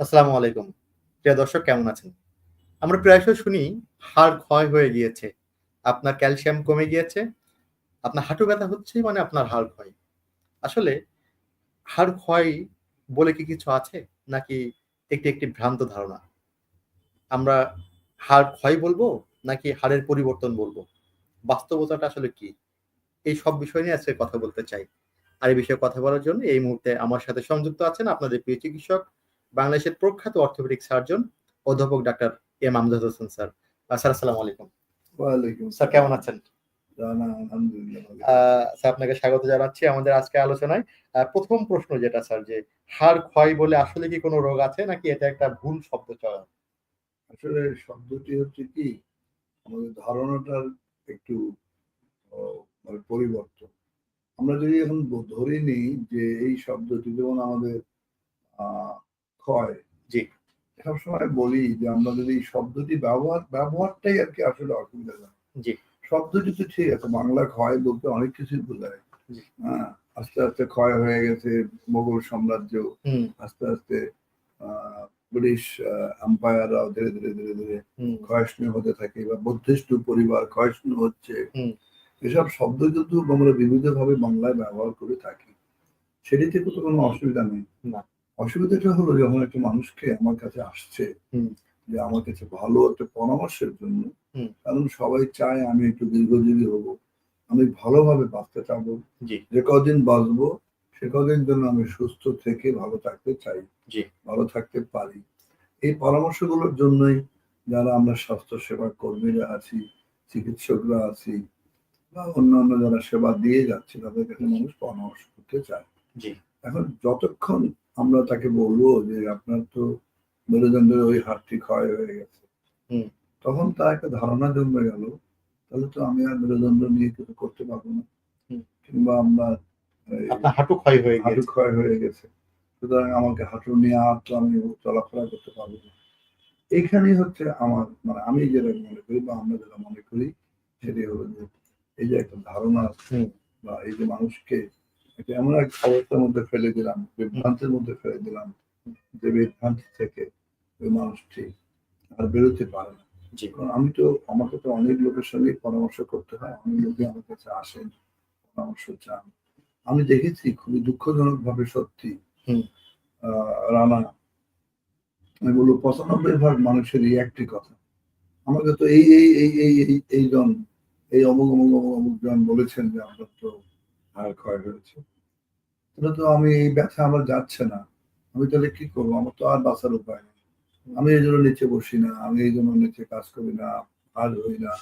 আসসালামু আলাইকুম। প্রিয় দর্শক কেমন আছেন? আমরা প্রায়শই শুনি হাড় ক্ষয় হয়ে গিয়েছে। আপনার ক্যালসিয়াম কমে গিয়েছে। আপনার হাঁটু ব্যথা হচ্ছে মানে আপনার হাড় ক্ষয়। আসলে হাড় ক্ষয় বলে কি কিছু আছে? নাকি একটি, একটি ভ্রান্ত ধারণা? আমরা হাড় ক্ষয় বলব নাকি হাড়ের পরিবর্তন বলব? বাস্তবতাটা আসলে কি? এই সব বিষয় নিয়ে আজকে কথা বলতে চাই। আর এই বিষয়ে কথা বলার জন্য এই মুহূর্তে আমার সাথে সংযুক্ত আছেন আপনাদের প্রিয় চিকিৎসক, বাংলাদেশের প্রখ্যাত অর্থোপেডিক সার্জন অধ্যাপক doctor M Amjad Hossain sir. Sir আসসালামু আলাইকুম। ওয়ালাইকুম স্যার কেমন আছেন? স্যার আপনাকে স্বাগত জানাচ্ছি আমাদের আজকের আলোচনায়। ১ম প্রশ্ন যেটা স্যার যে হাড় ক্ষয় বলে আসলে কি কোনো রোগ আছে নাকি এটা একটা ভুল শব্দচয়ন? আসলে শব্দটি হচ্ছে কি আমাদের ধারণাটার একটু মানে পরিবর্তন। আমরা যদি এখন ধরে নিই যে এই শব্দটি যেমন আমাদের আ ক্ষয়। জি। সবসময় বলি যে আমরা যদি এই শব্দটি ব্যবহার ব্যবহারটাই আর কি আসলে অসুবিধাজনক। জি। শব্দটি তো ঠিক আছে। বাংলা ক্ষয় বলতে অনেক কিছুই বোঝায়। হ্যাঁ? আস্তে, আস্তে ক্ষয় হয়ে গেছে মোগল সাম্রাজ্য। আস্তে, আস্তে ব্রিটিশ আ এম্পায়াররাও ধীরে, ধীরে, ধীরে, ধীরে ক্ষয়িষ্ণু হতে থাকে বা বৌদ্ধিষ্ট পরিবার ক্ষয়িষ্ণু হচ্ছে। এসব শব্দ কিন্তু আমরা বিবিধভাবে বাংলায় ব্যবহার করে থাকি। সেটি থেকে তো কোনো অসুবিধা নেই। না। অসুবিধাটা হলো যখন একটা মানুষকে আমার কাছে আসছে হুম। যে আমার কাছে ভালো একটা পরামর্শের জন্য। কারণ সবাই চায় আমি একটু দীর্ঘজীবী হব। আমি ভালোভাবে বাঁচতে চাবো। যে কদিন বাঁচবো সে কদিন জন্য আমি সুস্থ থেকে ভালো থাকতে চাই। জি। ভালো থাকতে পারি। এই পরামর্শগুলোর জন্যই যারা আমরা স্বাস্থ্যসেবা কর্মীরা আছি, চিকিৎসকরা আছি বা অন্যান্য যারা সেবা দিয়ে যাচ্ছে তাদের কাছে মানুষ পরামর্শ করতে চায়। জি। এখন যতক্ষণ আমরা তাকে বলব যে আপনার তো মেরুদণ্ডের ওই হাড়টি ক্ষয় হয়ে গেছে। হুম। তখন তার একটা ধারণা জন্মে গেল তাহলে তো আমি আর মেরুদণ্ড নিয়ে কিছু করতে পারব না। কিংবা আমরা হাঁটু ক্ষয় হয়ে হাঁটু ক্ষয় হয়ে গেছে। সুতরাং আমাকে হাঁটু নিয়ে আর তো আমি চলাফেরা করতে পারব না। এইখানেই হচ্ছে আমার মানে আমি যেটা মনে করি বা আমরা যেটা মনে করি সেটি হলো যে এই যে একটা ধারণা হুম। বা এই যে মানুষকে একটা এমন এক অবস্থার মধ্যে ফেলে দিলাম, বিভ্রান্তির মধ্যে ফেলে দিলাম যে বিভ্রান্তি থেকে ওই মানুষটি আর বেরোতে পারে না। আমি তো আমাকে তো অনেক লোকের সঙ্গে পরামর্শ করতে হয়। অনেক লোকই আমার কাছে আসেন, পরামর্শ চান। আমি দেখেছি খুবই দুঃখজনক ভাবে সত্যি। রানা আমি বলব ৯৫ ভাগ মানুষেরই একটি কথা। আমাকে তো এই, এই, এই, এই, এই, এইজন এই অমুক, অমুক, অমুক, অমুক জন বলেছেন যে আপনার তো হাড় ক্ষয় হয়েছে। তাহলে তো আমি এই ব্যথা আমার যাচ্ছে না। আমি তাহলে কি করব? আমার তো আর বাঁচার উপায় নেই। আমি এইজন্য নিচে বসি না, আমি এইজন্য নিচে কাজ করি না, হাড় হই না।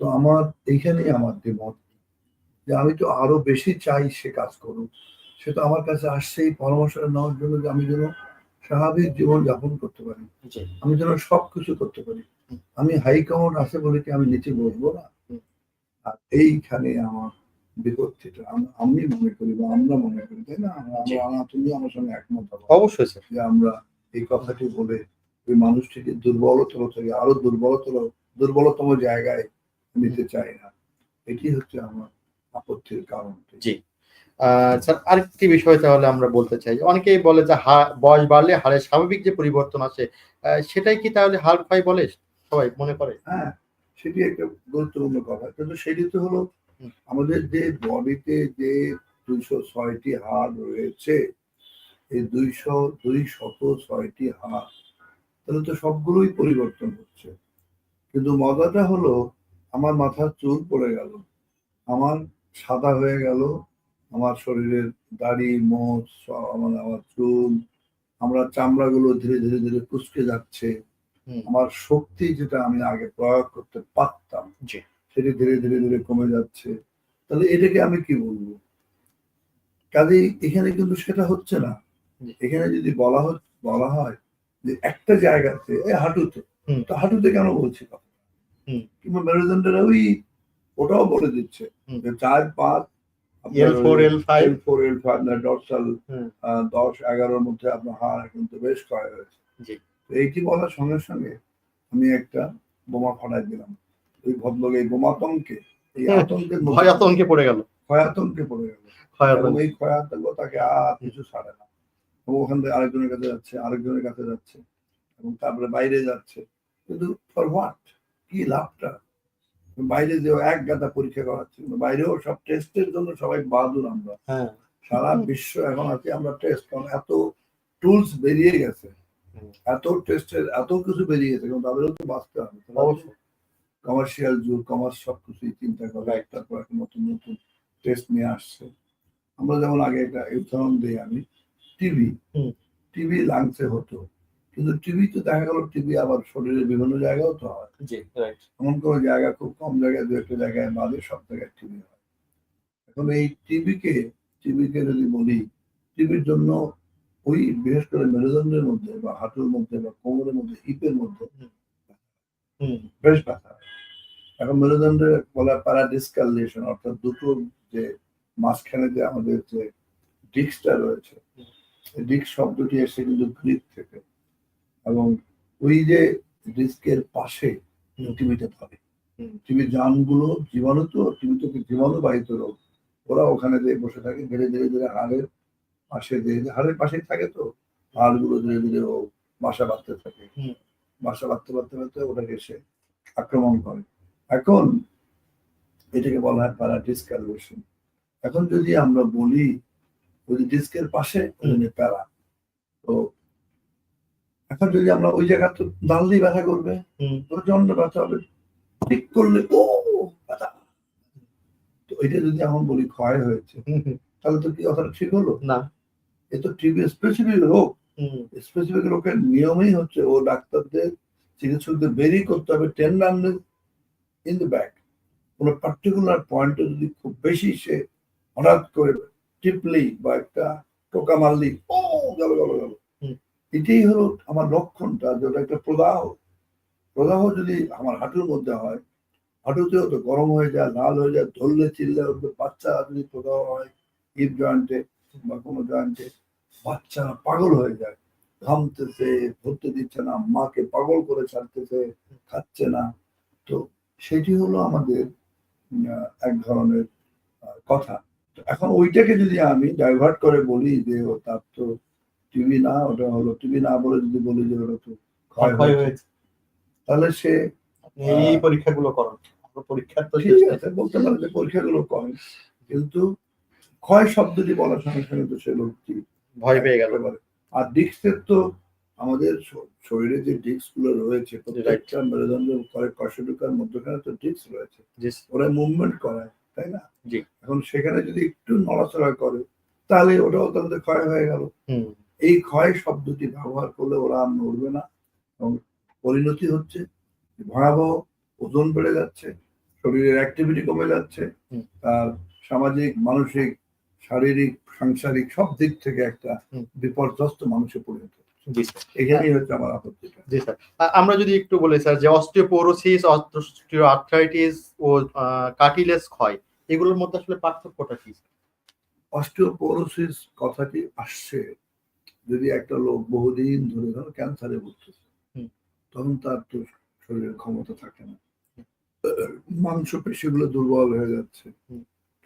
তো আমার এইখানেই আমার দ্বিমত। যে আমি তো আরও বেশি চাই সে কাজ করুক। সে তো আমার কাছে আসছে এই পরামর্শ নেওয়ার জন্য যে আমি যেন স্বাভাবিক জীবন যাপন করতে পারি। আমি যেন সবকিছু করতে পারি। আমি হাই কমান্ড আছে বলে কি আমি নিচে বসবো না? আর এইখানে আমার বিপত্তিটা আমি মনে করি বা আমরা মনে করি, তাই না? আমরা। তুমি আমার সঙ্গে একমত। অবশ্যই স্যার। যে আমরা এই কথাটি বলে ওই মানুষটিকে দুর্বলতর থেকে আরও দুর্বলতর দুর্বলতম জায়গায় নিতে চাই না। এটি হচ্ছে আমার আপত্তির কারণ। জি। স্যার আরেকটি বিষয় তাহলে আমরা বলতে চাই। অনেকেই বলে যে বয়স বাড়লে হাড়ের স্বাভাবিক যে পরিবর্তন আসে সেটাই কি তাহলে হাড় ক্ষয় বলে সবাই মনে করে? হ্যাঁ, সেটি একটা গুরুত্বপূর্ণ কথা। কিন্তু সেটি তো হলো। আমাদের যে বডিতে যে দুইশো ছয়টি হাড় রয়েছে, এই দুইশো দুই শত ছয়টি হাড় তাহলে তো সবগুলোই পরিবর্তন হচ্ছে। কিন্তু মজাটা হলো আমার মাথার চুল পড়ে গেল। আমার সাদা হয়ে গেল। আমার শরীরের দাড়ি, মোচ, স মানে আমার চুল, আমরা চামড়াগুলো ধীরে, ধীরে, ধীরে কুচকে যাচ্ছে। আমার শক্তি যেটা আমি আগে প্রয়োগ করতে পারতাম, সেটি ধীরে, ধীরে, ধীরে কমে যাচ্ছে। তাহলে এটাকে আমি কি বলব কাজেই এখানে কিন্তু সেটা হচ্ছে না। এখানে যদি বলা বলা হয় যে একটা জায়গাতে এই হাঁটুতে, তো হাঁটুতে কেন বলছি? কিংবা মেরুদণ্ডের ওই ওটাও বলে দিচ্ছে হুম। যে ৪, ৫ L4, L5 L4, L5 না ডর্সাল হুম, আ ১০, ১১ মধ্যে আপনার হাড় কিন্তু বেশ ক্ষয় হয়েছে। এইটি বলার সঙ্গে, সঙ্গে আমি একটা বোমা ফাটাই দিলাম। ওই ভদ্রলোক এই বোমাতঙ্কে এই মধ্যে ভয় আতঙ্কে পড়ে গেল। ক্ষয়াতঙ্কে পড়ে গেল। এই ভয় আতঙ্কে। এই তাকে আর কিছু ছাড়ে না। ওখান থেকে আরেকজনের কাছে যাচ্ছে আরেকজনের কাছে যাচ্ছে এবং তারপরে বাইরে যাচ্ছে। কিন্তু ফর হোয়াট কি লাভটা? বাইরে যে এক গাদা পরীক্ষা করাচ্ছে বাইরেও সব টেস্টের জন্য সবাই বাহাদুর আমরা। হ্যাঁ। সারা বিশ্ব এখন আছি আমরা টেস্ট কারণ এত টুলস বেরিয়ে গেছে। এত টেস্টের এত কিছু বেরিয়ে গেছে কিন্তু তাদেরও তো বাঁচতে হবে। অবশ্যই। কমার্শিয়াল যুগ কমার্স সব সবকিছুই চিন্তা করে Right. তারপর এখন নতুন নতুন টেস্ট নিয়ে আসছে। আমরা যেমন আগে একটা উদাহরণ দিই আমি টিভি টিভি লাংসে হতো। কিন্তু টিভি তো দেখা গেল টিভি আবার শরীরের বিভিন্ন জায়গাও তো হয়। এমন কোনো জায়গা খুব কম জায়গায় দু একটা জায়গায় বাদে সব জায়গায় টিভি হয়। এখন এই টিভিকে টিভিকে যদি বলি টিভির জন্য ওই বিশেষ করে মেরুদণ্ডের মধ্যে বা হাঁটুর মধ্যে বা কোমরের মধ্যে হিপের মধ্যে বেশ ব্যথা। এখন মেরুদণ্ডের বলা প্যারাডিসকালেশন অর্থাৎ দুটো যে মাঝখানে যে আমাদের যে ডিস্কটা রয়েছে ডিস্ক শব্দটি এসে কিন্তু গ্রিক থেকে এবং ওই যে ডিস্কের পাশে টিভিতে থাকে। টিভির জানগুলো জীবাণু তো টিভি তো জীবাণুবাহিত রোগ। ওরা ওখানে যে বসে থাকে ধীরে ধীরে ধীরে হাড়ের পাশে ধীরে হাড়ের পাশেই থাকে তো হাড়গুলো ধীরে ধীরে ও বাসা বাঁধতে থাকে। হুম। বাসা বাঁধতে বাঁধতে বাঁধতে ওটাকে এসে আক্রমণ করে। এখন এটাকে বলা হয় প্যারা ডিসকালভেশন এখন যদি আমরা বলি ওই ডিস্কের পাশে প্যারা তো এখন যদি আমরা ওই জায়গা তো দাঁড়লেই ব্যথা করবে প্রচণ্ড ব্যথা হবে। ঠিক করলে ও ব্যথা। তো এটা যদি এখন বলি ক্ষয় হয়েছে। তাহলে তো কি কথাটা ঠিক হলো? না। এ তো টিভি স্পেসিফিক রোগ স্পেসিফিক রোগের নিয়মই হচ্ছে ও ডাক্তারদের চিকিৎসকদের বেরিয়ে করতে হবে টেন্ডারনেস ইন দ্য ব্যাক কোনো পার্টিকুলার পয়েন্টে যদি খুব বেশি সে হঠাৎ করে টিপলি বা একটা টোকা মারলি ও গেল গেল গেল। এটাই হলো আমার লক্ষণটা যেটা একটা প্রদাহ। প্রদাহ যদি আমার হাঁটুর মধ্যে হয় হাঁটুতেও তো গরম হয়ে যায় লাল হয়ে যায় ধরলে চিল্লে উঠবে বাচ্চা যদি প্রদাহ হয় হিপ জয়েন্টে বা কোনো জয়েন্টে বাচ্চা পাগল হয়ে যায়। ঘামতেছে ধরতে দিচ্ছে না মাকে পাগল করে ছাড়তেছে খাচ্ছে না। তো সেটি হলো আমাদের এক ধরনের কথা। তো এখন ওইটাকে যদি আমি ডাইভার্ট করে বলি যে ও তার তো টিভি না ওটা হলো টিভি না বলে যদি বলি যে ওটা তো ক্ষয় হয়েছে। তাহলে সে এই পরীক্ষাগুলো করেন। আমরা পরীক্ষার তো ঠিক আছে বলতে পারে যে পরীক্ষাগুলো করেন। কিন্তু ক্ষয় শব্দটি বলার সঙ্গে সঙ্গে তো সে লোকটি ভয় পেয়ে গেল। আর ডিস্কের তো আমাদের শরীরে যে ডিস্কগুলো রয়েছে প্রত্যেকটা মেরুদণ্ড কয়েক কষটুকার মধ্যখানে তো ডিস্ক রয়েছে। ওরা মুভমেন্ট করায় তাই না? জি। এখন সেখানে যদি একটু নড়াচড়া করে তাহলে ওটাও তাদের ক্ষয় হয়ে গেল। এই ক্ষয় শব্দটি ব্যবহার করলে ওরা আর নড়বে না এবং পরিণতি হচ্ছে। ভয়াবহ ওজন বেড়ে যাচ্ছে শরীরের অ্যাক্টিভিটি কমে যাচ্ছে। তার সামাজিক মানসিক শারীরিক সাংসারিক সব দিক থেকে একটা বিপর্যস্ত মানুষে পরিণত এখানেই হচ্ছে আমার আপত্তিটা। জি স্যার। আমরা যদি একটু বলি স্যার যে অস্টিওপোরোসিস অস্টিও আর্থ্রাইটিস ও কার্টিলেজ ক্ষয় এগুলোর মধ্যে আসলে পার্থক্যটা কি অস্টিওপোরোসিস কথাটি আসছে যদি একটা লোক বহুদিন ধরে ধরো ক্যান্সারে ভুগতেছে হুম। তখন তার তো শরীরের ক্ষমতা থাকে না। মাংস পেশিগুলো দুর্বল হয়ে যাচ্ছে।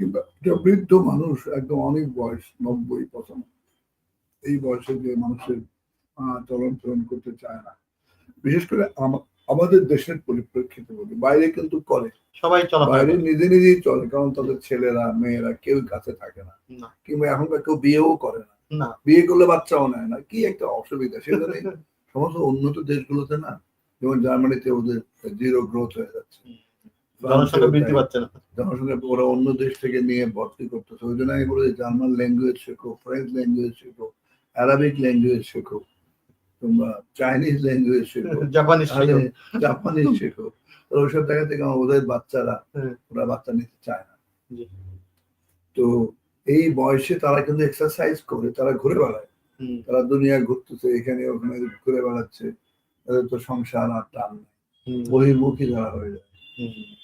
কিংবা একটা বৃদ্ধ মানুষ একদম অনেক বয়স নব্বই পঁচানব্বই এই বয়সে যে মানুষের চলন চলন করতে চায় না। বিশেষ করে আমাদের দেশের পরিপ্রেক্ষিতে বলি বাইরে কিন্তু করে। সবাই চলা বাইরে নিজে নিজেই চলে কারণ তাদের ছেলেরা মেয়েরা কেউ কাছে থাকে না। না। কিংবা এখনকার কেউ বিয়েও করে না। না। বিয়ে করলে বাচ্চাও নেয় না। কি একটা অসুবিধা। সেখানে সমস্ত উন্নত দেশগুলোতে না যেমন জার্মানিতে ওদের জিরো গ্রোথ হয়ে যাচ্ছে। জনসংখ্যা বৃদ্ধি পাচ্ছে না। জনসংখ্যা ওরা অন্য দেশ থেকে নিয়ে ভর্তি করতেছে। ওই জন্য আমি বলি জার্মান ল্যাঙ্গুয়েজ শেখো ফ্রেঞ্চ ল্যাঙ্গুয়েজ শেখো অ্যারাবিক ল্যাঙ্গুয়েজ শেখো তোমরা চাইনিজ ল্যাঙ্গুয়েজ শেখো জাপানিজ তাহলে জাপানিজ শেখো। ওইসব জায়গা থেকে ওদের বাচ্চারা ওরা বাচ্চা নিতে চায় না। তো এই বয়সে তারা কিন্তু এক্সারসাইজ করে তারা ঘুরে বেড়ায়। তারা দুনিয়া ঘুরতেছে এখানে ওখানে ঘুরে বেড়াচ্ছে। তাদের তো সংসার আর টান নেই। বহির্মুখী তারা হয়ে যায়।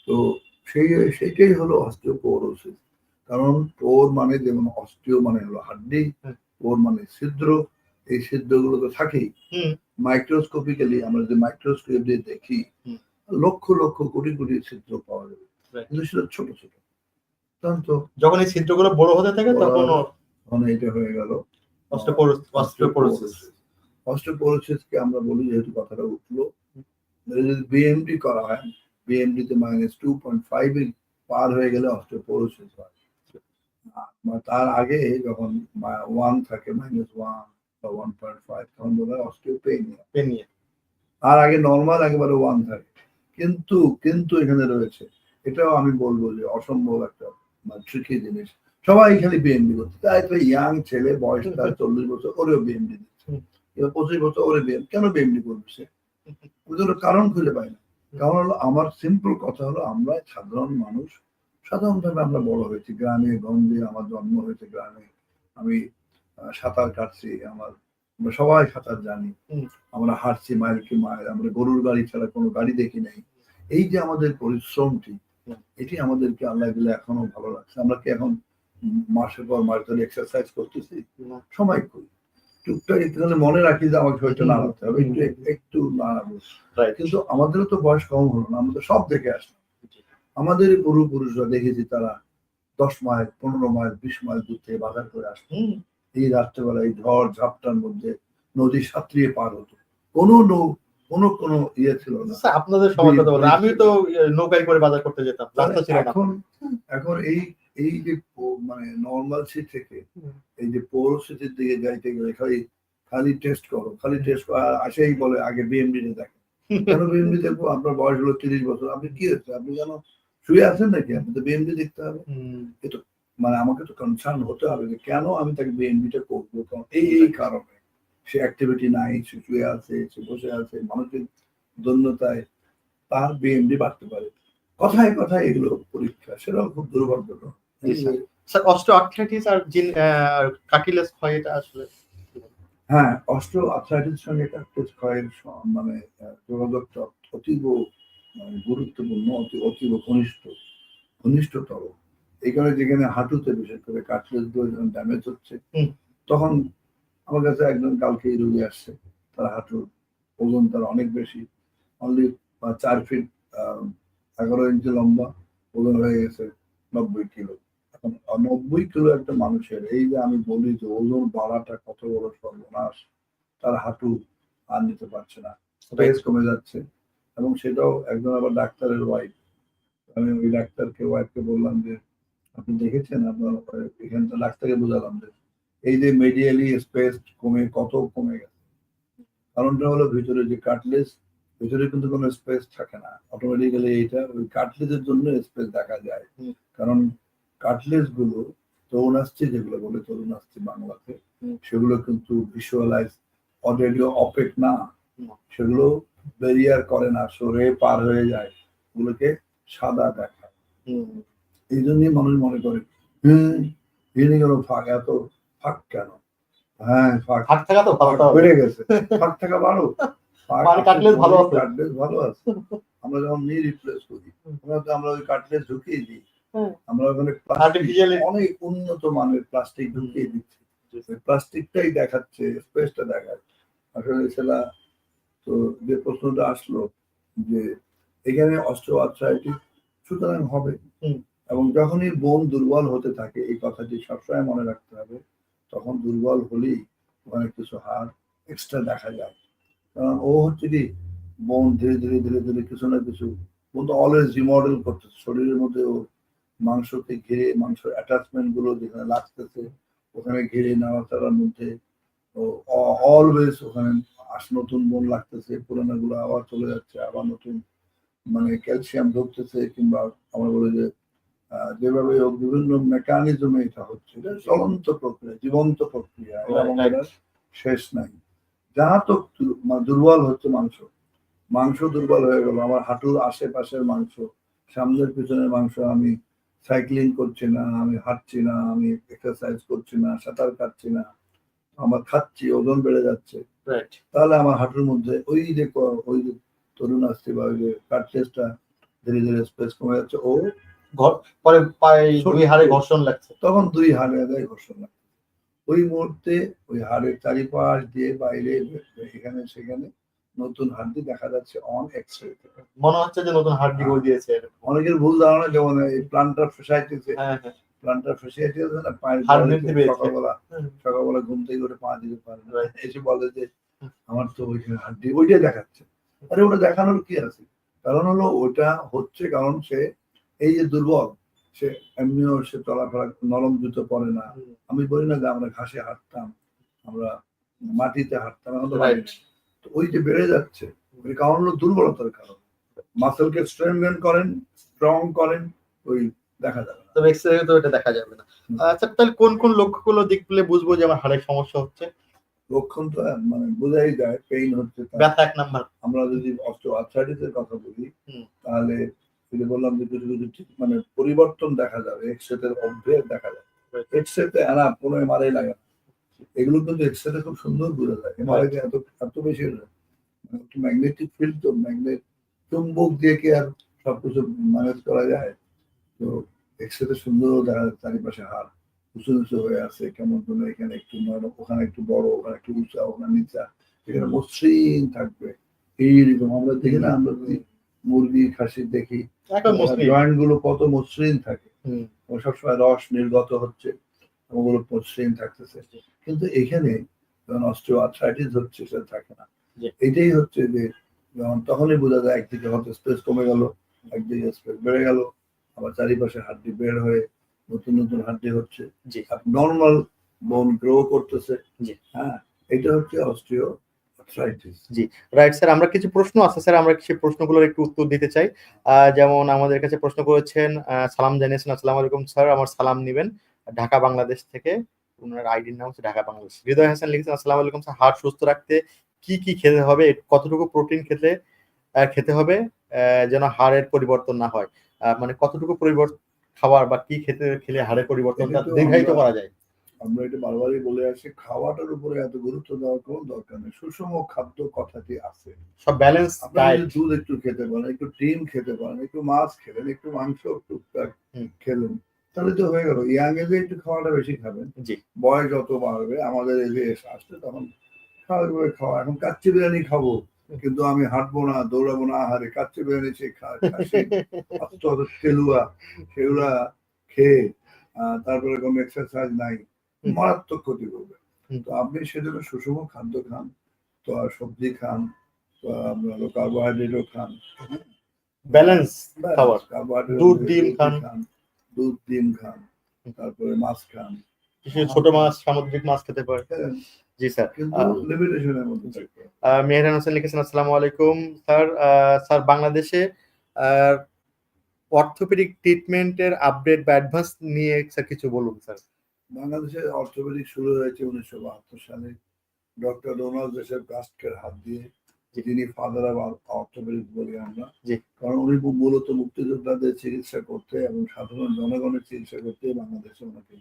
তো সেই সেইটাই হলো অস্টিওপোরোসিস। কারণ পোর মানে যেমন অস্টিও মানে হলো হাড্ডি। পোর মানে ছিদ্র এই ছিদ্রগুলো তো থাকেই। হুম, মাইক্রোস্কোপিক্যালি আমরা যে মাইক্রোস্কোপ দিয়ে দেখি লক্ষ লক্ষ কোটি কোটি ছিদ্র পাওয়া যাবে। কিন্তু সেটা ছোট ছোট। তখন তো যখন এই ছিদ্রগুলো বড় হতে থাকে তখন মানে এটা হয়ে গেল। Osteoporosis osteoporosis. অস্টিওপোরোসিসকে আমরা বলি যেহেতু কথাটা উঠল যদি বিএমডি করা হয় তে মাইনাস টু পয়েন্ট ফাইভ পার হয়ে গেলে অস্টিওপোরোসিস হয়। তার আগে যখন ওয়ান থাকে মাইনাস ওয়ান বা ওয়ান পয়েন্ট ফাইভ তখন বলা হয়। আর আগে নর্মাল একেবারে ওয়ান থাকে। কিন্তু কিন্তু এখানে রয়েছে। এটাও আমি বলব যে অসম্ভব একটা মানে ট্রিকি জিনিস। সবাই খালি বিএমডি করছে। তাই তো ইয়াং ছেলে বয়স তার চল্লিশ বছর ওরেও বিএমডি দিচ্ছে। এবার পঁচিশ বছর ওরে বিএম কেন বিএমডি করবে সে? কারণ খুঁজে পাই না। কারণ হলো আমার সিম্পল কথা হলো আমরা সাধারণ মানুষ সাধারণভাবে আমরা বড় হয়েছি গ্রামে গঞ্জে আমার জন্ম হয়েছে গ্রামে আমি সাঁতার কাটছি আমার আমরা সবাই সাঁতার জানি আমরা হাঁটছি মাইল কি মাইল আমরা গরুর গাড়ি ছাড়া কোনো গাড়ি দেখি নাই। এই যে আমাদের পরিশ্রমটি এটি আমাদেরকে আল্লাহ দিলে এখনও ভালো লাগছে। আমরা কি এখন মাসের পর মাস ধরে এক্সারসাইজ করতেছি। সময় করি টুকটাক একটুখানি মনে রাখি যে আমাকে হুম। নাড়াতে হবে একটু একটু নাড়াবো। কিন্তু আমাদেরও তো বয়স কম হলো না আমরা সব দেখে আসলাম। আমাদের পূর্বপুরুষরা দেখেছি তারা দশ মাইল পনেরো মাইল বিশ মাইল দূর থেকে বাজার করে আসতো। এই রাত্রেবেলা এই ঝড় ঝাপটার মধ্যে নদী সাঁতরিয়ে পার হতো। কোনো নৌ কোনো কোনো ইয়ে ছিল না। আপনাদের সময় কথা বলেন। আমি তো ইয়ে, নৌকায় করে বাজার করতে যেতাম রাস্তা ছিল না। এখন এখন এই এই যে মানে নর্মাল সিট থেকে এই যে পৌরসিটির দিকে যাইতে গেলে খালি খালি টেস্ট করো খালি টেস্ট আসেই বলে আগে বিএমডি তে দেখো। কেন বিএমডি দেখব? আপনার বয়স হলো তিরিশ বছর। আপনি কি হচ্ছে? আপনি কেন শুয়ে আছেন নাকি? আপনি তো বিএমডি দেখতে হবে। হুম, মানে আমাকে তো কনসার্ন হতে হবে যে কেন আমি তাকে বিএনপিটা করব? কারণ এই এই কারণে সে অ্যাক্টিভিটি নাই সে শুয়ে আছে সে বসে আছে মানুষের দন্যতায় তার বিএমডি বাড়তে পারে। কথায় কথায় এগুলো পরীক্ষা সেটাও খুব দুর্ভাগ্যজনক। স্যার। অস্টিও আর্থ্রাইটিস আর জিন কার্টিলেজ ক্ষয় এটা আসলে হ্যাঁ অস্ট্রো আর্থ্রাইটিস সঙ্গে কার্টিস ক্ষয়ের মানে যোগাযোগটা অতীব গুরুত্বপূর্ণ অতি অতীব ঘনিষ্ঠ ঘনিষ্ঠতর। এখানে যেখানে হাঁটুতে বিশেষ করে কার্টিলেজগুলো যখন ড্যামেজ হচ্ছে তখন আমার কাছে একজন কালকে রোগী আসছে তার হাঁটুর ওজন তার অনেক বেশি অনলি চার ফিট এগারো ইঞ্চি লম্বা ওজন হয়ে গেছে নব্বই কিলো এখন নব্বই কিলো একটা মানুষের এই যে আমি বলি যে ওজন বাড়াটা কত বড় সর্বনাশ তার হাঁটু আর নিতে পারছে না স্পেস কমে যাচ্ছে। এবং সেটাও একজন আবার ডাক্তারের ওয়াইফ আমি ওই ডাক্তারকে ওয়াইফকে বললাম যে আপনি দেখেছেন আপনার এখানটা ডাক্তারকে বোঝালাম যে এই যে মেডিয়ালি স্পেস কমে কত কমে গেছে? কারণটা হলো ভিতরে যে কাটলেস ভিতরে কিন্তু কোনো স্পেস থাকে না। অটোমেটিক্যালি এইটা ওই কাটলেসের জন্য স্পেস দেখা যায়। কারণ কাটলেসগুলো তরুণাস্থি যেগুলো বলে তরুণাস্থি বাংলাতে সেগুলো কিন্তু ভিজুয়ালাইজ অডিও অপেক না। সেগুলো বেরিয়ার করে না সরে পার হয়ে যায় ওগুলোকে সাদা দেখায় এই জন্যই মানুষ মনে করে হম গেল ফাঁক এত ফাঁক কেন? হ্যাঁ ফাঁক। হাত থাকা তো ভালো। বেড়ে গেছে। ফাঁক থাকা ভালো। ফাঁক মানে কাটলেস ভালো আছে। কাটলেস ভালো আছে। আমরা যখন নি রিপ্লেস করি আমরা তো আমরা ওই কাটলেস ঢুকিয়ে দিই। আমরা ওখানে অনেক উন্নত মানের প্লাস্টিক ঢুকিয়ে দিচ্ছি। প্লাস্টিকটাই দেখাচ্ছে স্পেসটা দেখাচ্ছে। আসলে সেটা তো যে প্রশ্নটা আসলো যে এখানে অস্ট্রো আর্থ্রাইটিস সুতরাং হবে। এবং যখনই বোন দুর্বল হতে থাকে এই কথাটি সবসময় মনে রাখতে হবে তখন দুর্বল হলেই ওখানে কিছু হার এক্সট্রা দেখা যায়। কারণ ও হচ্ছে কি বোন ধীরে ধীরে ধীরে ধীরে কিছু না কিছু বোন তো অলওয়েজ রিমডেল করতেছে শরীরের মধ্যে ও মাংসকে ঘিরে মাংস অ্যাটাচমেন্টগুলো যেখানে লাগতেছে ওখানে ঘিরে নাড়াচাড়ার মধ্যে অলওয়েজ ওখানে আস নতুন বোন লাগতেছে পুরানো গুলো আবার চলে যাচ্ছে আবার নতুন মানে ক্যালসিয়াম ঢুকতেছে কিংবা আমরা বলি যে যেভাবে হোক বিভিন্ন মেকানিজমে এটা হচ্ছে। এটা চলন্ত প্রক্রিয়া জীবন্ত প্রক্রিয়া। এবং শেষ নাই। যাহা তো দুর্বল হচ্ছে মাংস। মাংস দুর্বল হয়ে গেল। আমার হাঁটুর আশেপাশের মাংস সামনের পিছনের মাংস আমি সাইক্লিং করছি না আমি হাঁটছি না আমি এক্সারসাইজ করছি না সাঁতার কাটছি না আমার খাচ্ছি ওজন বেড়ে যাচ্ছে। রাইট তাহলে আমার হাঁটুর মধ্যে ওই যে ওই যে তরুণ আসছে বা ওই যে কাটলেসটা ধীরে ধীরে স্পেস কমে যাচ্ছে ও ঘর পরে দুই হাড়ে ঘর্ষণ লাগছে। তখন দুই হাড়ে দেয় ঘর্ষণ লাগে ওই মুহূর্তে ওই হাড়ের চারিপাশ দিয়ে বাইরে এখানে সেখানে নতুন হাড্ডি দেখা যাচ্ছে অন এক্স রে মনে হচ্ছে যে নতুন হাড্ডি করে দিয়েছে অনেকের ভুল ধারণা যেমন এই প্লান্টার ফ্যাসাইটিসে হ্যাঁ হ্যাঁ। প্লান্টার ফেসিয়াটি আছে না পায়ের। সকালবেলা সকালবেলা ঘুম থেকে করে পা দিতে পারে এসে বলে যে আমার তো ওইখানে হাড্ডি ওইটাই দেখাচ্ছে। আরে ওটা দেখানোর কি আছে? কারণ হলো ওটা হচ্ছে কারণ সে এই যে দুর্বল সে এমনিও সে চলাফেরা নরম জুতো পরে না। আমি বলি না যে আমরা ঘাসে হাঁটতাম আমরা মাটিতে হাঁটতাম এখন তো ওই যে বেড়ে যাচ্ছে। ওই কারণ হলো দুর্বলতার কারণ। মাসেলকে স্ট্রেংথেন করেন স্ট্রং করেন ওই দেখা যাবে তবে এক্সরে তো এটা দেখা যাবে না। আচ্ছা তাহলে কোন কোন লক্ষ্যগুলো দেখলে বুঝব যে আমার হাড়ের সমস্যা হচ্ছে? লক্ষণ তো মানে বোঝাই যায় পেইন হচ্ছে। ব্যথা এক নাম্বার। আমরা যদি অস্ট্রো আর্থ্রাইটিসের কথা বলি তাহলে যদি বললাম যে কিছু কিছু ঠিক মানে পরিবর্তন দেখা যাবে। এক্সরেতে অভ্যেস দেখা যাবে. এক্সরেতে আনা কোনো এমআরআই লাগে না এগুলো কিন্তু এক্সরেতে খুব সুন্দর বোঝা যায় এত এত বেশি ম্যাগনেটিক ফিল্ড তো ম্যাগনেট চুম্বক দিয়ে কি আর সবকিছু ম্যানেজ করা যায়? তো এক্সরেতে সুন্দর দেখা যায় চারিপাশে হাড় উঁচু উঁচু হয়ে আছে কেমন কোনো এখানে একটু নরম ওখানে একটু বড় ওখানে একটু উঁচা ওখানে নিচা। এখানে মসৃণ থাকবে। এইরকম আমরা দেখি না আমরা যদি মুরগি খাসি দেখি জয়েন্টগুলো কত মসৃণ থাকে। সবসময় রস নির্গত হচ্ছে। ওগুলো মসৃণ থাকতেছে। কিন্তু এখানে যখন অস্ট্রিও আর্থ্রাইটিস হচ্ছে সেটা থাকে না। জি। এটাই হচ্ছে যে যখন তখনই বোঝা যায় একদিকে হয়তো স্পেস কমে গেল একদিকে স্পেস বেড়ে গেল আবার চারিপাশে হাড্ডি বের হয়ে নতুন নতুন হাড্ডি হচ্ছে। জি। নর্মাল বোন গ্রো করতেছে। হ্যাঁ এটা হচ্ছে অস্ট্রিও আর্থ্রাইটিস রাইট স্যার আমরা কিছু প্রশ্ন আছে স্যার আমরা সেই প্রশ্নগুলোর একটু উত্তর দিতে চাই। আহ, যেমন আমাদের কাছে প্রশ্ন করেছেন সালাম জানিয়েছেন আসসালামু আলাইকুম স্যার আমার সালাম নেবেন। ঢাকা বাংলাদেশ থেকে ওনার আইডির নাম হচ্ছে ঢাকা বাংলাদেশ। হৃদয় হাসান লিখেছেন আসসালামু আলাইকুম স্যার হার্ট সুস্থ রাখতে কি কি খেতে হবে? কতটুকু প্রোটিন খেতে খেতে হবে যেন হাড়ের পরিবর্তন না হয়? মানে কতটুকু পরিবর্তন খাবার বা কি খেতে খেলে হাড়ের পরিবর্তনটা দীর্ঘায়িত করা যায়। আমরা এটা বারবারই বলে আসি খাওয়াটার উপরে এত গুরুত্ব দেওয়ার কোনো দরকার নেই। সুষম খাদ্য কথাটি আছে। সব ব্যালেন্স ডায়েট দুধ একটু খেতে পারেন একটু ডিম খেতে পারেন একটু মাছ খেলেন একটু মাংস টুকটাক। খেলেন তাহলে তো হয়ে গেল। ইয়াং এজে একটু খাওয়াটা বেশি খাবেন। জি। বয়স যত বাড়বে আমাদের এজে এসে আসছে তখন স্বাভাবিকভাবে খাওয়া। এখন কাচ্চি বিরিয়ানি খাব কিন্তু আমি হাঁটবো না দৌড়াবো না আহারে কাচ্চি বিরিয়ানি সে খা খাসি অত অত তেলুয়া সেগুলা খেয়ে তারপরে কোনো এক্সারসাইজ নাই মারাত্মক ক্ষতি করবে। তো আপনি সেজন্য সুষম খাদ্য খান তো আর সবজি খান আপনার কার্বোহাইড্রেটও খান। ব্যালেন্স খাবার। carbohydrate দুধ, ডিম খান। দুধ ডিম খান তারপরে মাছ খান। ছোট মাছ সামুদ্রিক মাছ খেতে পারে। হ্যাঁ, জি স্যার। লিমিটেশনের মধ্যে মেহরান হোসেন লিখেছেন আসসালামু আলাইকুম স্যার। স্যার বাংলাদেশে অর্থোপেডিক ট্রিটমেন্টের আপডেট বা অ্যাডভান্স নিয়ে স্যার কিছু বলুন স্যার। বাংলাদেশে অর্থোপেডিক শুরু হয়েছে উনিশশো বাহাত্তর সালে। ডক্টর ডোনাল্ড জোসেফ গাস্টকের হাত দিয়ে জি। যিনি ফাদার অফ অর্থোপেডিক বলি আমরা। কারণ উনি মূলত মুক্তিযোদ্ধাদের চিকিৎসা করতে এবং সাধারণ জনগণের চিকিৎসা করতে বাংলাদেশে ওনাকে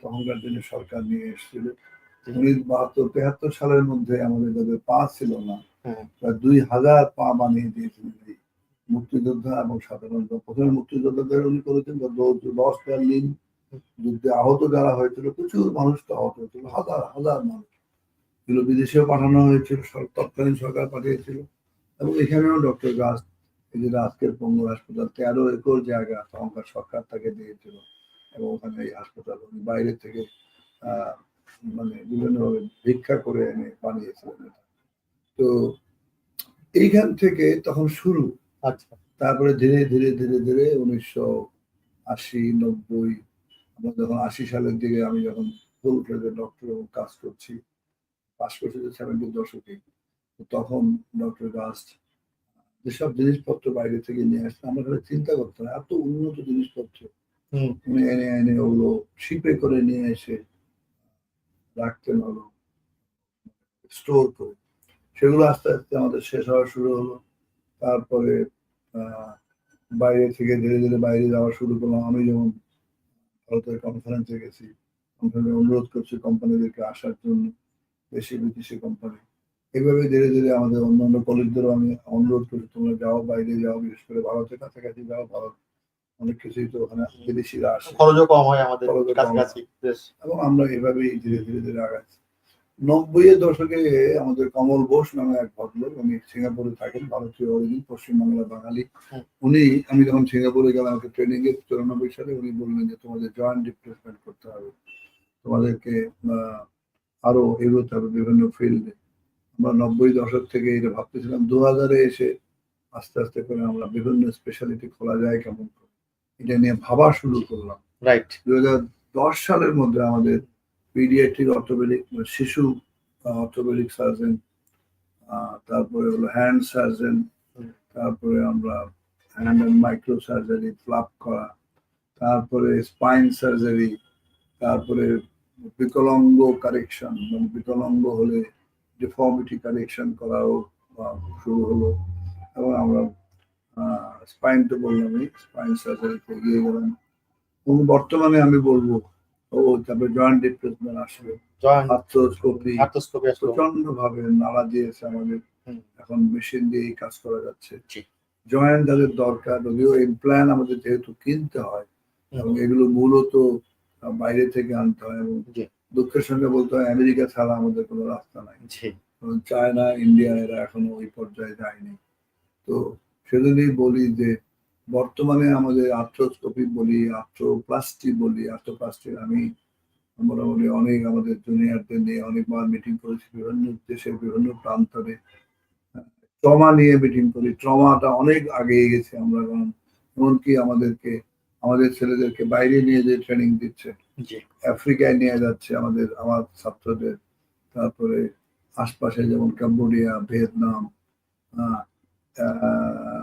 তখনকার দিনে সরকার নিয়ে এসেছিল জি। উনি বাহাত্তর তেহাত্তর সালের মধ্যে আমাদের যাদের পা ছিল না হ্যাঁ। প্রায় দুই হাজার পা বানিয়ে দিয়েছিলেন এই মুক্তিযোদ্ধা এবং সাধারণ প্রথমে মুক্তিযোদ্ধাদের উনি করেছেন দশ বার্লিন যুদ্ধে আহত যারা হয়েছিল প্রচুর মানুষ তো আহত হয়েছিল হাজার হাজার মানুষ এগুলো বিদেশেও পাঠানো হয়েছিল তৎকালীন সরকার পাঠিয়েছিল। এবং এখানেও ডক্টর গাছ এই যে আজকের পঙ্গু হাসপাতাল তেরো একর জায়গা তখনকার সরকার তাকে দিয়েছিল। এবং ওখানে এই হাসপাতাল উনি বাইরে থেকে মানে বিভিন্নভাবে ভিক্ষা করে এনে বানিয়েছিলেন এটা। তো এইখান থেকে তখন শুরু। আচ্ছা। তারপরে ধীরে ধীরে ধীরে ধীরে উনিশশো আশি নব্বই আমরা যখন আশি সালের দিকে আমি যখন ফুল ডক্টর কাজ করছি পাশ করছি যে সেভেন্টির দশকে তখন ডক্টর গাস্ট যেসব জিনিসপত্র বাইরে থেকে নিয়ে আসতে আমরা তাহলে চিন্তা করতাম এত উন্নত জিনিসপত্র। উনি এনে এনে ওগুলো শিপে করে নিয়ে এসে রাখতেন হলো স্টোর করে। সেগুলো আস্তে আস্তে আমাদের শেষ হওয়া শুরু হলো। তারপরে আহ, বাইরে থেকে ধীরে ধীরে বাইরে যাওয়া শুরু করলাম। আমি যেমন ভারতের কনফারেন্সে গেছি কনফারেন্সে অনুরোধ করছি কোম্পানিদেরকে আসার জন্য। দেশি বিদেশি কোম্পানি এইভাবে ধীরে ধীরে আমাদের অন্যান্য কলিগদেরও আমি অনুরোধ করি তোমরা যাও বাইরে যাও বিশেষ করে ভারতের কাছাকাছি যাও ভারত অনেক কিছুই তো ওখানে বিদেশিরা আসে। খরচও কম হয় আমাদের কাছাকাছি এবং আমরা এভাবেই ধীরে ধীরে ধীরে আগাচ্ছি। নব্বই এর দশকে আমাদের কমল বোস নামে এক ভদ্রলোক উনি সিঙ্গাপুরে থাকেন ভারতীয় অরিজিন পশ্চিমবাংলা বাঙালি। উনি আমি যখন সিঙ্গাপুরে গেলাম আমাকে ট্রেনিং এ চুরানব্বই সালে উনি বললেন যে তোমাদের জয়েন্ট রিপ্লেসমেন্ট করতে হবে। তোমাদেরকে আহ, আরও এগোতে হবে বিভিন্ন ফিল্ডে আমরা নব্বই দশক থেকে এটা ভাবতেছিলাম দু হাজারে এসে আস্তে আস্তে করে আমরা বিভিন্ন স্পেশালিটি খোলা যায় কেমন করে। এটা নিয়ে ভাবা শুরু করলাম। রাইট দু হাজার দশ সালের মধ্যে আমাদের পিডিয়াট্রিক অর্থোপেডিক শিশু অর্থোপেডিক সার্জন তারপরে হলো হ্যান্ড সার্জন তারপরে আমরা hand and micro surgery flap করা তারপরে স্পাইন সার্জারি তারপরে বিকলাঙ্গ কারেকশন মানে বিকলাঙ্গ হলে ডিফর্মিটি কারেকশন করাও শুরু হলো। এবং আমরা স্পাইন তো বললামই স্পাইন সার্জারিতে এগিয়ে গেলাম। এবং বর্তমানে আমি বলব ও তারপরে জয়েন্ট রিপ্লেসমেন্ট আসবে। আর্থোস্কোপি প্রচণ্ড ভাবে নাড়া দিয়েছে আমাদের। এখন মেশিন দিয়েই কাজ করা যাচ্ছে। জয়েন্ট যাদের দরকার যদিও ইমপ্ল্যান আমাদের যেহেতু কিনতে হয় এবং এগুলো মূলত বাইরে থেকে আনতে হয় এবং। দুঃখের সঙ্গে বলতে হয় আমেরিকা ছাড়া আমাদের কোনো রাস্তা নাই। চায়না ইন্ডিয়া এরা এখনও ওই পর্যায়ে যায়নি। তো সেজন্যই বলি যে বর্তমানে আমাদের আর্থ্রোস্কোপি বলি আর্থ্রোপ্লাস্টি বলি আর্থ্রোপ্লাস্টির আমি মোটামুটি অনেক আমাদের জুনিয়রদের নিয়ে অনেকবার মিটিং করেছি বিভিন্ন দেশের বিভিন্ন প্রান্তরে। ট্রমা নিয়ে মিটিং করি। ট্রমাটা অনেক আগে গেছে আমরা। কারণ এমনকি আমাদেরকে আমাদের ছেলেদেরকে বাইরে নিয়ে যে ট্রেনিং দিচ্ছে। আফ্রিকায় নিয়ে যাচ্ছে আমাদের আমার ছাত্রদের। তারপরে আশপাশে যেমন কাম্বোডিয়া ভিয়েতনাম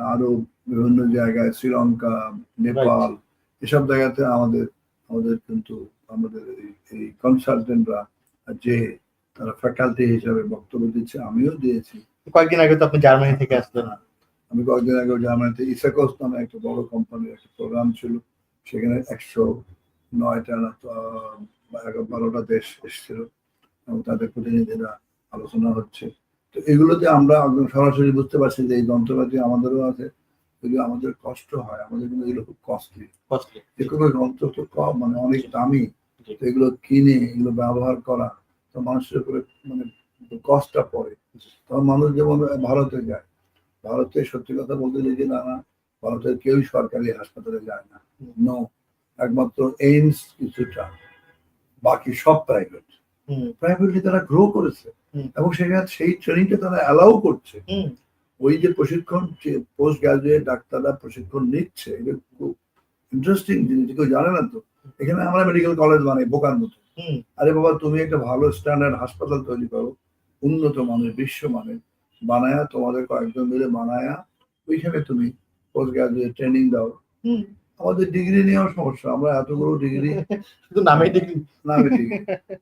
আরও বিভিন্ন জায়গায় শ্রীলঙ্কা নেপাল এসব জায়গাতে আমাদের আমাদের কিন্তু আমাদের এই- কনসালটেন্টরা যে তারা ফ্যাকাল্টি হিসাবে বক্তব্য দিচ্ছে আমিও দিয়েছি। কয়েকদিন আগে তো আপনি জার্মানি থেকে আসলেন। আমি কয়েকদিন আগে জার্মানিতে ইসাকোস নামে একটা বড় কোম্পানির একটা প্রোগ্রাম ছিল। সেখানে একশো নয়টা বারোটা দেশ এসেছিল। এবং তাদের প্রতিনিধিরা আলোচনা হচ্ছে। তো এগুলোতে আমরা একদম সরাসরি বুঝতে পারছি যে এই যন্ত্রপাতি আমাদেরও আছে। যদি আমাদের কষ্ট হয় আমাদের কিন্তু এগুলো খুব কস্টলি কোনো যন্ত্র তো কম মানে অনেক দামি। এগুলো কিনে এগুলো ব্যবহার করা তো মানুষের উপরে মানে কষ্টটা পড়ে। তখন মানুষ যেমন ভারতে যায় ভারতে সত্যি কথা বলতে যে যে না না ভারতের কেউই সরকারি হাসপাতালে যায় না। নো একমাত্র এইমস কিছুটা বাকি সব প্রাইভেট হুম। প্রাইভেটলি তারা গ্রো করেছে। এবং সেখানে সেই ট্রেনিংটা তারা অ্যালাউ করছে। হুম। ওই যে প্রশিক্ষণ পোস্ট গ্রাজুয়েট ডাক্তাররা প্রশিক্ষণ নিচ্ছে এটা খুব ইন্টারেস্টিং জিনিস কেউ জানে না তো। এখানে আমরা মেডিকেল কলেজ বানাই বোকার মতো। আরে বাবা তুমি একটা ভালো স্ট্যান্ডার্ড হাসপাতাল তৈরি করো উন্নত মানের বিশ্ব মানের। বানায়া তোমাদের কয়েকজন মিলে বানায়া ওইখানে তুমি পোস্ট গ্রাজুয়েট ট্রেনিং দাও। আমাদের ডিগ্রি নেওয়ার সমস্যা আমরা এতগুলো ডিগ্রি শুধু নামে ডিগ্রি নামে ডিগ্রি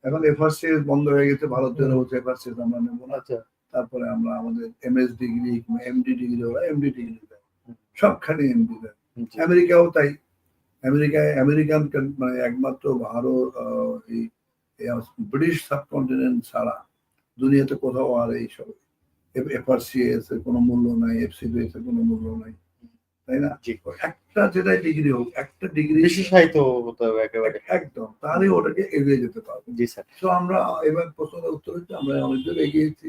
এখন এফআরসিএস বন্ধ হয়ে গেছে ভারত জন্য বলছে এফআরসিএস আমরা নেব না। আচ্ছা। তারপরে আমরা আমাদের এমএস ডিগ্রি এমডি ডিগ্রি ওরা এমডি ডিগ্রি দেয়। সবখানে এমডি দেয়। আমেরিকাও তাই। আমেরিকায় আমেরিকান মানে একমাত্র ভারত আহ, এই ব্রিটিশ সাবকন্টিনেন্ট ছাড়া দুনিয়াতে কোথাও আর এইসব এফআরসিএস এর কোনো মূল্য নাই এফসিবিএস এর কোনো মূল্য নাই তাই না? একটা যেটাই ডিগ্রি হোক একটা ডিগ্রি বিশেষায়িত হতে হবে একেবারে। একদম তাহলে ওটাকে এগিয়ে যেতে পারবে। জি স্যার। তো আমরা এবার প্রশ্নের উত্তর হচ্ছে আমরা অনেক দূর এগিয়েছি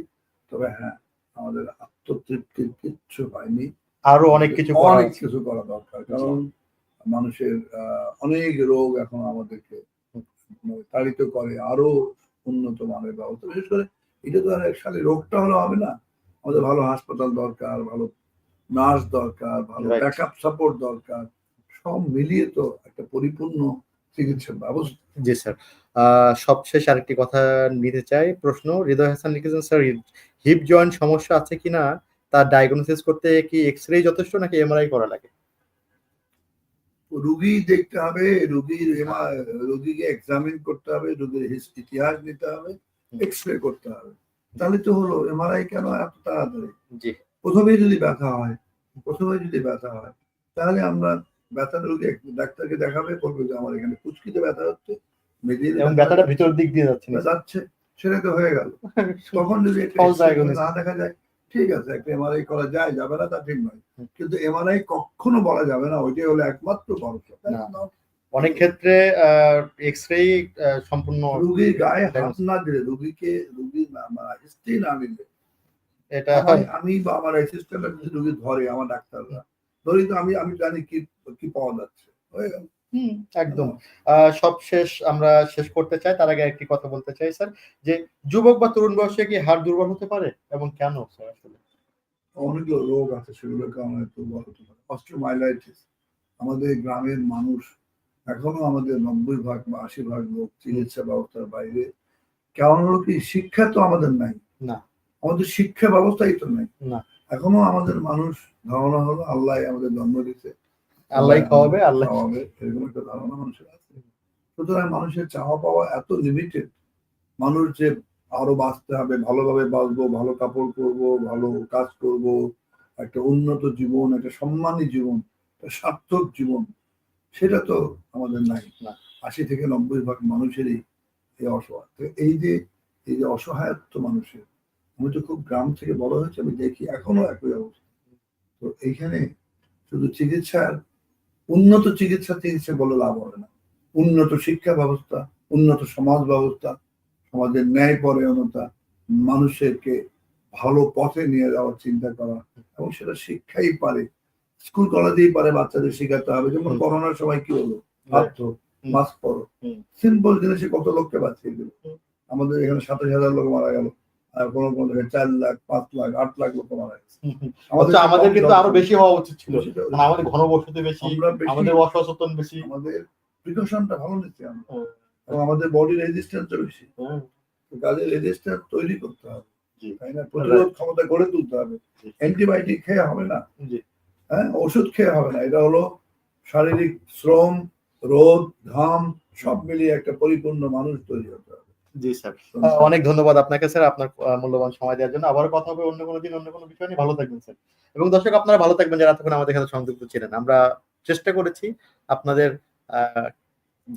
তবে হ্যাঁ আমাদের আত্মতৃপ্তির কিচ্ছু হয়নি আরও অনেক কিছু করা অনেক কিছু করা দরকার কারণ মানুষের আহ, অনেক রোগ এখন আমাদেরকে মানে তাড়িত করে আরও উন্নত মানের ব্যবস্থা বিশেষ করে এটা তো আর খালি রোগটা হলো হবে না। আমাদের ভালো হাসপাতাল দরকার ভালো নার্স দরকার ভালো. ব্যাকআপ সাপোর্ট দরকার সব মিলিয়ে তো একটা পরিপূর্ণ চিকিৎসা ব্যবস্থা। জি স্যার। সবশেষ আরেকটি কথা নিতে চাই প্রশ্ন হৃদয় হাসান লিখেছেন স্যার হিপ জয়েন্ট সমস্যা আছে কিনা তার ডায়াগনোসিস করতে কি এক্স রে যথেষ্ট নাকি এমআরআই করা লাগে? রুগী দেখতে হবে রুগীর রুগীকে এক্সামিন করতে হবে রুগীর হিস- ইতিহাস নিতে হবে এক্স রে করতে হবে। তাহলে তো হলো এমআরআই কেন এত তাড়াতাড়ি প্রথমে যদি ব্যথা হয় প্রথমে যদি ব্যথা হয় তাহলে আমরা ব্যথা রোগী ডাক্তারকে দেখাবে বলবে যে আমার এখানে কুচকিতে ব্যথা হচ্ছে ব্যথাটা ভিতর দিক দিয়ে যাচ্ছে না যাচ্ছে সেটা তো হয়ে গেল তখন যদি. না দেখা যায় ঠিক আছে একটা এমআরআই করা যায় যাবে না তা ঠিক নয়। কিন্তু এমআরআই কখনো বলা যাবে না ওইটাই হলো একমাত্র ভরসা। অনেক ক্ষেত্রে এক্স-রে সম্পূর্ণ রুগীর গায়ে হাত না দিলে রুগীকে রুগী স্ত্রী না নিলে। এটা আমি- হয়। আমি বা আমার অ্যাসিস্ট্যান্ট যদি রুগী ধরে আমার ডাক্তাররা ধরি তো আমি আমি জানি কি কি পাওয়া যাচ্ছে। হয়ে গেল। একদম। সব শেষ আমরা শেষ করতে চাই তার আগে একটি কথা বলতে চাই স্যার যে যুবক বা তরুণ বয়সে কি হাড় দুর্বল হতে পারে? এবং কেন স্যার আসলে? অনেকগুলো রোগ আছে সেগুলোর কারণে দুর্বল হতে পারে। অস্ট্রোমাইলাইটিস আমাদের গ্রামের মানুষ এখনও আমাদের নব্বই ভাগ বা আশি ভাগ লোক চিকিৎসা ব্যবস্থার বাইরে। কারণ হলো কি শিক্ষা তো আমাদের নাই। না। আমাদের শিক্ষা ব্যবস্থাই তো নাই। না। এখনও আমাদের মানুষ ধারণা হলো আল্লাহ আমাদের জন্ম দিতে আল্লাহ খাওয়াবে আল্লাহ খাওয়াবে এরকম একটা ধারণা মানুষের আছে। সুতরাং মানুষের চাওয়া পাওয়া এত লিমিটেড মানুষ যে আরও বাঁচতে হবে ভালোভাবে বাঁচবো ভালো কাপড় পরব ভালো কাজ করব একটা উন্নত জীবন একটা সম্মানী জীবন একটা সার্থক জীবন। সেটা তো আমাদের নাই। আশি থেকে নব্বই ভাগ মানুষেরই এই অসহায়। তো এই যে এই যে অসহায়ত্ব মানুষের, আমি তো খুব গ্রাম থেকে বড় হয়েছে, আমি দেখি এখনও একই অবস্থা। তো এইখানে শুধু চিকিৎসার উন্নত চিকিৎসা চিকিৎসা বলে লাভ হবে না। উন্নত শিক্ষা ব্যবস্থা, উন্নত সমাজ ব্যবস্থা, সমাজের ন্যায় পরায়ণতা, মানুষেরকে ভালো পথে নিয়ে যাওয়ার চিন্তা করা, এবং সেটা শিক্ষাই পারে স্কুল কলেজেই পারে বাচ্চাদের শেখাতে হবে। যেমন করোনার সময় কি হলো? হুম। মাস্ক পরো। সিম্পল জিনিসে কত লোককে বাঁচিয়ে দিল? আমাদের এখানে সাতাশ হাজার লোক মারা গেল আর কোনো কোনো জায়গায় চার লাখ পাঁচ লাখ আট লাখ লোক মারা গেছে। আমাদের কিন্তু আরও বেশি হওয়া উচিত ছিল। মানে আমাদের ঘনবসতি বেশি আমাদের অসচেতন বেশি। আমাদের প্রিকশনটা ভালো নিচ্ছি আমরা। এবং আমাদের বডি রেজিস্ট্যান্সও বেশি। কাজে রেজিস্ট্যান্স তৈরি করতে হবে। তাই না? প্রতিরোধ ক্ষমতা গড়ে তুলতে হবে। অ্যান্টিবায়োটিক খেয়ে হবে না। হ্যাঁ? ওষুধ খেয়ে হবে না। এটা হলো শারীরিক শ্রম রোদ ঘাম সব মিলিয়ে একটা পরিপূর্ণ মানুষ তৈরি হতে হবে। জি স্যার। অনেক ধন্যবাদ আপনাকে স্যার আপনার মূল্যবান সময় দেওয়ার জন্য। আবার কথা হবে অন্য কোনো দিন অন্য কোনো বিষয় নিয়ে। ভালো থাকবেন স্যার। এবং দর্শক আপনারা ভালো থাকবেন যারা এতক্ষণ আমাদের সাথে সংযুক্ত ছিলেন। আমরা চেষ্টা করেছি আপনাদের আহ,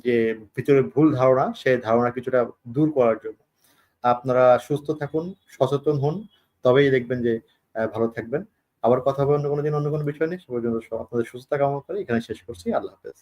যে ভিতরে ভুল ধারণা সেই ধারণা কিছুটা দূর করার জন্য। আপনারা সুস্থ থাকুন সচেতন হন। তবেই দেখবেন যে ভালো থাকবেন। আবার কথা হবে অন্য কোনো দিন, অন্য কোনো বিষয় নিয়ে। সে পর্যন্ত আপনাদের সুস্থতা কামনা করে এখানে শেষ করছি। আল্লাহ হাফেজ।